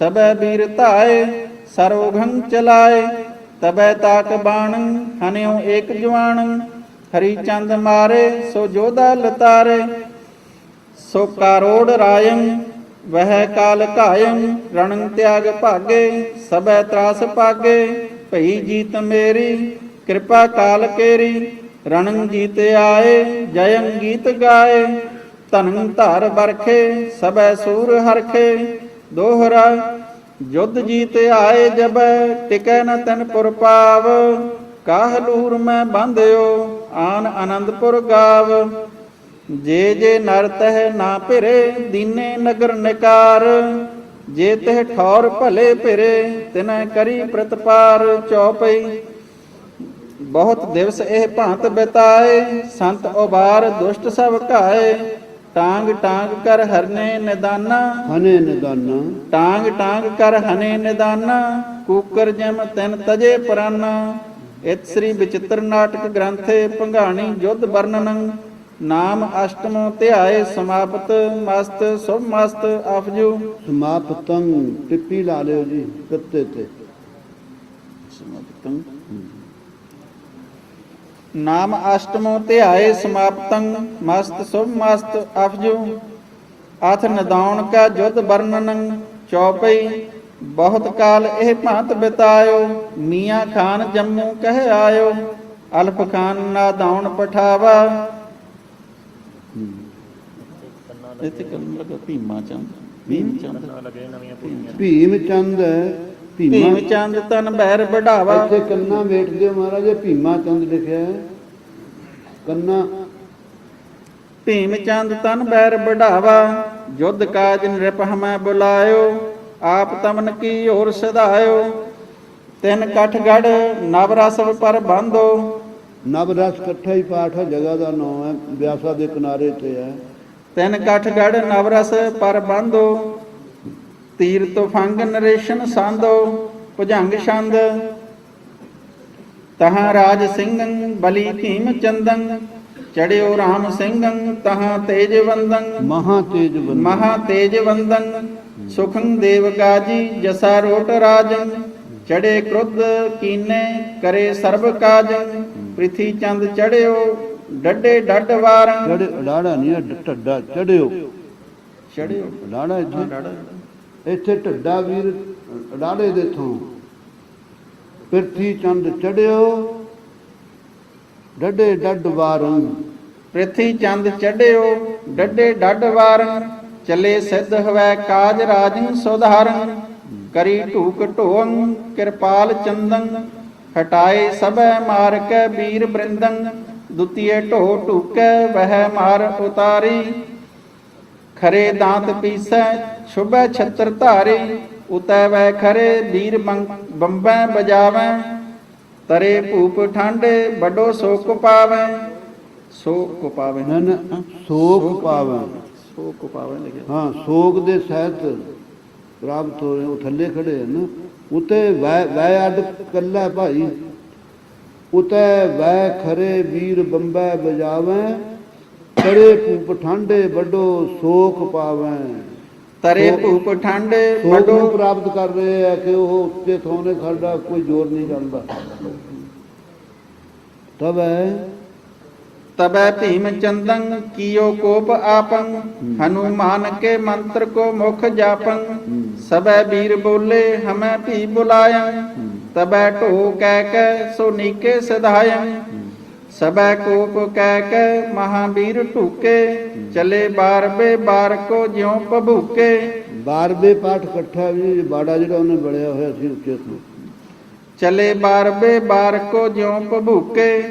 ਸਬੈ ਬੀਰ ਧਾਏ ਸਰੋਘੰ ਚਲਾਏ, ਤਬੈ ਤਾਕ ਬਾਣ, ਹਨਿਓ ਏਕ ਜਵਾਨ, ਹਰੀ ਚੰਦ ਮਾਰੇ, ਸੋ ਜੋਧਾ ਲਤਾਰੇ, ਸੋ ਕਾਰੋੜ ਰਾਯੰ ਵਹਿ ਕਾਲ ਘਾਇੰ, ਰਣੰ ਤਿਆਗ ਭਾਗੇ ਸਬੈ ਤਰਾਸ ਪਾਗੇ ਭਈ ਜੀਤ ਮੇਰੀ, ਕਿਰਪਾ ਕਾਲ ਕੇਰੀ, ਰਣੰ ਜੀਤ ਆਏ, ਜਯੰ ਗੀਤ ਗਾਏ, ਧਨੰ ਧਾਰ ਬਰਖੇ ਸਭੈ ਸੂਰ ਹਰਖੇ ਦੋਹਰਾ, ਜੁਧ ਜੀਤ ਆਏ ਜਬ, ਟਿਕੈ ਨ ਤਨ ਪੁਰ ਪਾਵ। ਕਾਹ ਲੂਰ ਮੈਂ ਬੰਧਿਓ, ਆਨ ਆਨੰਦਪੁਰ ਗਾਵ। ਜੇ ਜੇ ਨਰ ਤਹਿ ਨਾ ਭਿਰੇ, ਦੀਨੇ ਨਗਰ ਨਿਕਾਰ। ਜੇ ਤਹਿ ਠੌਰ ਭਲੇ ਭਿਰੇ, ਤਿਨੈ ਕਰੀ ਪ੍ਰਤਪਾਰ ਚੌਪਈ। ਬਹੁਤ ਦਿਵਸ ਇਹ ਭਾਂਤ ਬਿਤਾਏ, ਸੰਤ ਉਬਾਰ ਦੁਸ਼ਟ ਸਭ ਘਾਏ। ਟਾਂਗ ਟਾਂਗ ਕਰ ਹਰਨੇ ਨਿਦਾਨਾ। ਹਨੇ ਨਿਦਾਨਾ। ਟਾਂਗ ਟਾਂਗ ਕਰ ਹਨੇ ਨਿਦਾਨਾ। ਕੂਕਰ ਜਮ ਤਨ ਤਜੇ ਪ੍ਰਾਨਾ। ਇਤ ਸ੍ਰੀ ਵਿਚਿਤ੍ਰ ਨਾਟਕ ਗ੍ਰੰਥੇ ਭੰਗਾਣੀ ਜੁਧ ਵਰਣਨੰ। ਨਾਮ ਅਸ਼ਟਮੋ ਧਿਆਏ ਸਮਾਪਤ ਮਸਤ ਸੁਭ ਮਸਤ ਅਫਜੂ ਸਮਾਪਤੰ ਟਿੱਪੀ ਲਾ ਲਿਓ ਜੀ ਕੱਤੇ ਤੇ। ਸਮਾਪਤੰ। ਨਾਮ ਅਸ਼ਟਮੋ ਧਿਆਏ ਸਮਾਪਤੰ ਮਸਤ ਸੁਭ ਮਸਤ ਅਫਜੂ ਅਥ ਨਦਾਉਣ ਕਾ ਜੁਧ ਵਰਣਨੰ ਚੌਪਈ ਬਹੁਤ ਕਾਲ ਇਹ ਭਾਂਤ ਬਿਤਾਇਓ ਮੀਆਂ ਖਾਨ ਜੰਮੂ ਕਹਿ ਆਇਓ ਅਲਫ ਖਾਨ ਨਾਦਾਉਣ ਪਠਾਵਾ। ਇੱਥੇ ਕਲਮ ਲਗਾ ਭੀਮਾ ਚੰਦ। ਭੀਮ ਚੰਦ ਭੀਮ ਚੰਦ। ਹੈ ਭੀਮ ਚੰਦ ਤਨ ਬੈਰ ਵਢਾਵਾ। ਇੱਥੇ ਕੰਨਾ ਵੇਟ ਦਿਓ ਮਹਾਰਾਜ ਇਹ ਭੀਮਾ ਚੰਦ ਲਿਖਿਆ ਹੈ। ਕੰਨਾ। ਭੀਮ ਚੰਦ ਤਨ ਬੈਰ ਵਢਾਵਾ ਜੁਧ ਕਾਜ ਨਿਰਪ ਹਮੈ ਬੁਲਾਇਓ ਆਪ ਤਮਨ ਕੀ ਹੋਰ ਸਦਾਇਓ ਤਿੰਨ ਕਠ ਗੜ ਨਵ ਰਸ ਪਰ ਬੰਧੋ। ਨਵ ਰਸ ਇਕੱਠਾ ਹੀ ਪਾਠ ਹੈ ਜਗ੍ਹਾ ਦਾ ਨਾਮ ਹੈ ਵਿਆਸਾ ਦੇ ਕਿਨਾਰੇ ਤੇ ਹੈ। ਤਿੰਨ ਕਠ ਗੜ ਨਵ ਰਸ ਪਰ ਬੰਧੋ। ਤੀਰ ਤੁਫੰਗ ਨਰੇਸ਼ਨ ਸੰਦੋ ਭੁਜੰਗ ਛੰਦ। ਤਹਾਂ ਰਾਜ ਸਿੰਘੰ ਬਲੀ ਭੀਮ ਚੰਦੰ ਚੜਿਓ ਰਾਮ ਸਿੰਘੰ ਤਹਾਂ ਤੇਜਵੰਦੰ ਮਹਾ ਤੇਜ ਬੰਦ ਮਹਾ ਤੇਜਵੰਦਨ ਸੁਖੰ ਦੇਵ ਗਾਜੀ ਜਸਾ ਰੋਟ ਰਾਜਨ ਚੜੇ ਕ੍ਰੁੱਧ ਕੀਨੇ ਕਰੇ ਸਰਬ ਕਾਜਨ ਪ੍ਰਿਥੀ ਚੰਦ ਚੜਿਓ ਡੱਡੇ ਡੱਡ ਵਾਰਾਂ। ਡਾੜਾ ਨਹੀਂ ਹੈ, ਡ- ਢੱਡਾ ਚੜਿਓ। ਚੜਿਓ। ਡਾੜਾ ਇੱਥੇ। ਇੱਥੇ ਢੱਡਾ ਵੀਰ ਡਾੜੇ ਦੇ ਥੋਂ। ਪਿਰਥੀ ਚੰਦ ਚੜਿਓ, ਡੱਡੇ ਡੱਡ ਵਾਰੰ। ਪ੍ਰਿਥੀ ਚੰਦ ਚੜਿਓ, ਡੱਡੇ ਡੱਡ ਵਾਰਾਂ। ਚਲੇ ਸਿੱਧ ਹਵੈ ਕਾਜ ਰਾਜਨ ਸੁਧਾਰਨ ਕਰੀ ਢੂਕ ਢੋੰ ਕਿਰਪਾਲ ਚੰਦਨ ਹਟਾਏ ਸਭੈ ਮਾਰ ਕੈ ਵੀਰ ਬ੍ਰਿੰਦਨ ਦੁਤੀਏ ਢੋ ਢੂਕੈ, ਵਹਿ ਮਾਰ ਉਤਾਰੀ। ਖਰੇ ਦਾੰਤ ਪੀਸੈ ਸ਼ੁਭੈ ਛਤਰ ਧਾਰੀ ਉਤੈ ਵੈ ਖਰੇ ਵੀਰ ਬੰਬੈ ਬਜਾਵੈ। ਤਰੇ ਭੂਪ ਠਾਂਡੇ ਵੱਡੋ ਸੋਕ ਪਾਵੈ। ਸੋਕ ਪਾਵੈ। ਨਾ ਨਾ ਸੋਗ ਪਾਵੈ। ਸੋਕ ਪਾਵੈ ਲਿਖਿਆ। ਹਾਂ ਸੋਗ ਦੇ ਸਹਿਤ ਪ੍ਰਾਪਤ ਹੋ ਰਹੇ ਉਹ ਥੱਲੇ ਖੜੇ ਹਨ। ਉਤੇ ਵੈ ਵੈ ਅੱਡ ਕੱਲਾ ਭਾਈ ਉਤੇ ਵੈ ਖਰੇ ਵੀਰ ਬੰਬੈ ਬਜਾਵੈ। ਕੜੇ ਪੂਪ ਠਾਂਡੇ ਵੱਡੋ ਸੋਖ ਪਾਵੈ। ਤਰੇ ਸੋਕ- ਭੂਪ ਠਾਂਡੇ ਸੋਗ ਨੂੰ ਵੱਡੋ ਪ੍ਰਾਪਤ ਕਰ ਰਹੇ ਆ ਕਿ ਉਹ ਉੱਤੇ ਥੋਨੇ ਖੜਾ ਕੋਈ ਜ਼ੋਰ ਨਹੀਂ ਜਾਂਦਾ। ਤਬ ਤਬੈ ਭੀਮ ਚੰਦਨ ਕੀਓ ਕੋਪ ਆਪੰ ਹਨੂਮਾਨ ਕੇ ਮੰਤਰ ਕੋ ਮੁਖ ਜਾਪੰ ਸਬੈ ਵੀਰ ਬੋਲੇ ਹਮੈ ਭੀ ਬੁਲਾਇੰ ਤਬੈ ਢੋ ਕਹਿ ਕੈ ਸੋ ਨੀਕੇ ਸਧਾਇੰ ਸਬੈ ਕੋਪ ਕਹਿ ਕੈ ਮਹਾਵੀਰ ਢੂਕੇ ਚਲੇ ਬਾਰਬੇ ਬਾਰ ਕੋ ਜਿਉ ਪਭੂਕੇ ਬਾਰਵੇ ਪਾਠ ਇਕੱਠਾ ਵੀ ਬਾੜਾ ਜਿਹੜਾ ਉਹਨੇ ਬੜਿਆ ਹੋਇਆ ਸੀ ਉੱਚੇ ਤੋਂ। ਚਲੇ ਬਾਰਬੇ ਬਾਰ ਕੋ ਜਿਉ ਪਭੂਕੇ